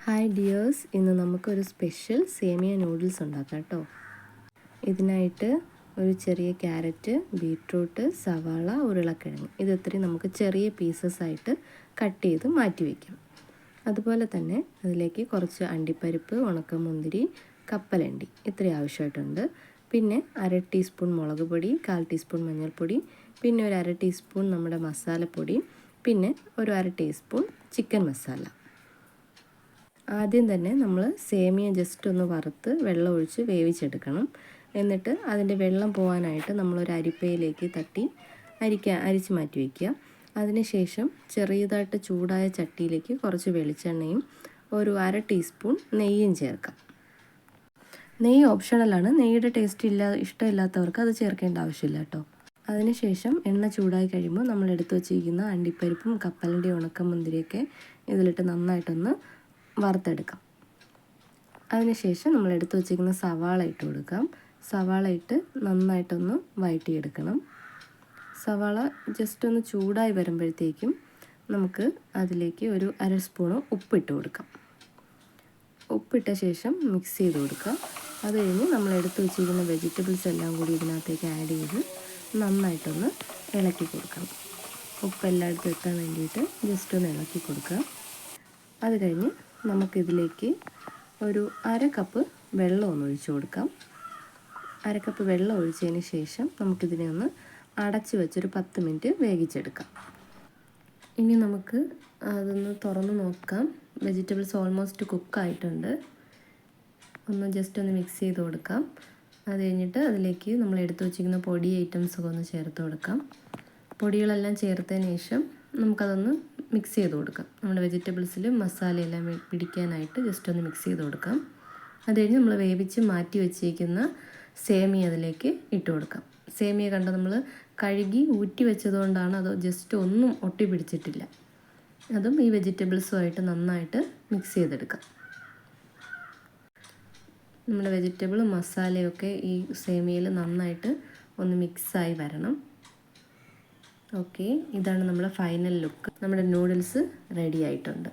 Hi dears ഇന്ന് നമുക്കൊരു special സേമിയ noodles ഉണ്ടാക്കാം കേട്ടോ ഇതിനായിട്ട് ഒരു ചെറിയ ക്യാരറ്റ് ബീട്രൂട്ട് സവാള ഉരുളക്കിഴങ്ങ്. ഇത് ഇത്രയും നമുക്ക് ചെറിയ പീസസ് ആയിട്ട് കട്ട് ചെയ്ത് മാറ്റി വയ്ക്കാം അതുപോലെ തന്നെ അതിലേക്ക് കുറച്ച് അണ്ടിപ്പരിപ്പ് ഉണക്കമുന്തിരി കപ്പലണ്ടി ഇത്രയും ആവശ്യമായിട്ടുണ്ട്. പിന്നെ അര ടീസ്പൂൺ മുളക് പൊടി കാൽ ടീസ്പൂൺ മഞ്ഞൾപ്പൊടി പിന്നെ ഒരു അര ടീസ്പൂൺ നമ്മുടെ മസാലപ്പൊടി പിന്നെ ഒരു അര ടീസ്പൂൺ ചിക്കൻ മസാല ആദ്യം തന്നെ നമ്മൾ സേമിയ ജസ്റ്റ് ഒന്ന് വറുത്ത് വെള്ളം ഒഴിച്ച് വേവിച്ചെടുക്കണം. എന്നിട്ട് അതിന്റെ വെള്ളം പോകാനായിട്ട് നമ്മളൊരു അരിപ്പയിലേക്ക് തട്ടി അരിക്കാൻ അരിച്ച് മാറ്റി വയ്ക്കുക അതിനുശേഷം ചെറിയതായിട്ട് ചൂടായ ചട്ടിയിലേക്ക് കുറച്ച് വെളിച്ചെണ്ണയും ഒരു അര ടീസ്പൂൺ നെയ്യും ചേർക്കാം. നെയ്യ് ഓപ്ഷണലാണ് നെയ്യുടെ ടേസ്റ്റ് ഇല്ല ഇഷ്ടമില്ലാത്തവർക്ക് അത് ചേർക്കേണ്ട ആവശ്യമില്ല കേട്ടോ. അതിനുശേഷം എണ്ണ ചൂടായി കഴിയുമ്പോൾ നമ്മൾ എടുത്തു വച്ചിരിക്കുന്ന അണ്ടിപ്പരിപ്പും കപ്പലിന്റെ ഉണക്കമുന്തിരിയൊക്കെ ഇതിലിട്ട് നന്നായിട്ടൊന്ന് വറുത്തെടുക്കാം. അതിനുശേഷം നമ്മൾ എടുത്തു വച്ചിരിക്കുന്ന സവാള ഇട്ട് കൊടുക്കാം. സവാള ഇട്ട് നന്നായിട്ടൊന്ന് വഴറ്റിയെടുക്കണം. സവാള ജസ്റ്റ് ഒന്ന് ചൂടായി വരുമ്പോഴത്തേക്കും നമുക്ക് അതിലേക്ക് ഒരു അര സ്പൂണ് ഉപ്പിട്ട് കൊടുക്കാം. ഉപ്പിട്ട ശേഷം മിക്സ് ചെയ്ത് കൊടുക്കുക അത് കഴിഞ്ഞ് നമ്മൾ എടുത്തു വെച്ചിരിക്കുന്ന വെജിറ്റബിൾസ് എല്ലാം കൂടി ഇതിനകത്തേക്ക് ആഡ് ചെയ്ത് നന്നായിട്ടൊന്ന് ഇളക്കി കൊടുക്കണം. ഉപ്പ് എല്ലായിടത്തും എത്താൻ വേണ്ടിയിട്ട് ജസ്റ്റ് ഒന്ന് ഇളക്കി കൊടുക്കുക. അത് കഴിഞ്ഞ് നമുക്കിതിലേക്ക് ഒരു അര കപ്പ് വെള്ളം ഒന്ന് ഒഴിച്ചു കൊടുക്കാം. അര കപ്പ് വെള്ളം ഒഴിച്ചതിന് ശേഷം നമുക്കിതിനെ ഒന്ന് അടച്ചു വെച്ചൊരു പത്ത് മിനിറ്റ് വേവിച്ചെടുക്കാം. ഇനി നമുക്ക് അതൊന്ന് തുറന്ന് നോക്കാം. വെജിറ്റബിൾസ് ഓൾമോസ്റ്റ് കുക്കായിട്ടുണ്ട് ഒന്ന് ജസ്റ്റ് ഒന്ന് മിക്സ് ചെയ്ത് കൊടുക്കാം. അത് കഴിഞ്ഞിട്ട് അതിലേക്ക് നമ്മൾ എടുത്തു വച്ചിരിക്കുന്ന പൊടി ഐറ്റംസൊക്കെ ഒന്ന് ചേർത്ത് കൊടുക്കാം. പൊടികളെല്ലാം ചേർത്തതിന് ശേഷം നമുക്കതൊന്ന് മിക്സ് ചെയ്ത് കൊടുക്കാം. നമ്മുടെ വെജിറ്റബിൾസിൽ മസാലയെല്ലാം പിടിക്കാനായിട്ട് ജസ്റ്റ് ഒന്ന് മിക്സ് ചെയ്ത് കൊടുക്കാം. അത് കഴിഞ്ഞ് നമ്മൾ വേവിച്ച് മാറ്റി വെച്ചിരിക്കുന്ന സേമിയ അതിലേക്ക് ഇട്ട് കൊടുക്കാം. സേമിയ കണ്ട നമ്മൾ കഴുകി ഊറ്റി വെച്ചതുകൊണ്ടാണ് അത് ജസ്റ്റ് ഒന്നും ഒട്ടി പിടിച്ചിട്ടില്ല. അതും ഈ വെജിറ്റബിൾസുമായിട്ട് നന്നായിട്ട് മിക്സ് ചെയ്തെടുക്കാം. നമ്മുടെ വെജിറ്റബിൾ മസാലയൊക്കെ ഈ സേമിയയിൽ നന്നായിട്ട് ഒന്ന് മിക്സായി വരണം. ഓക്കെ ഇതാണ് നമ്മുടെ ഫൈനൽ ലുക്ക് നമ്മുടെ നൂഡിൽസ് റെഡി ആയിട്ടുണ്ട്.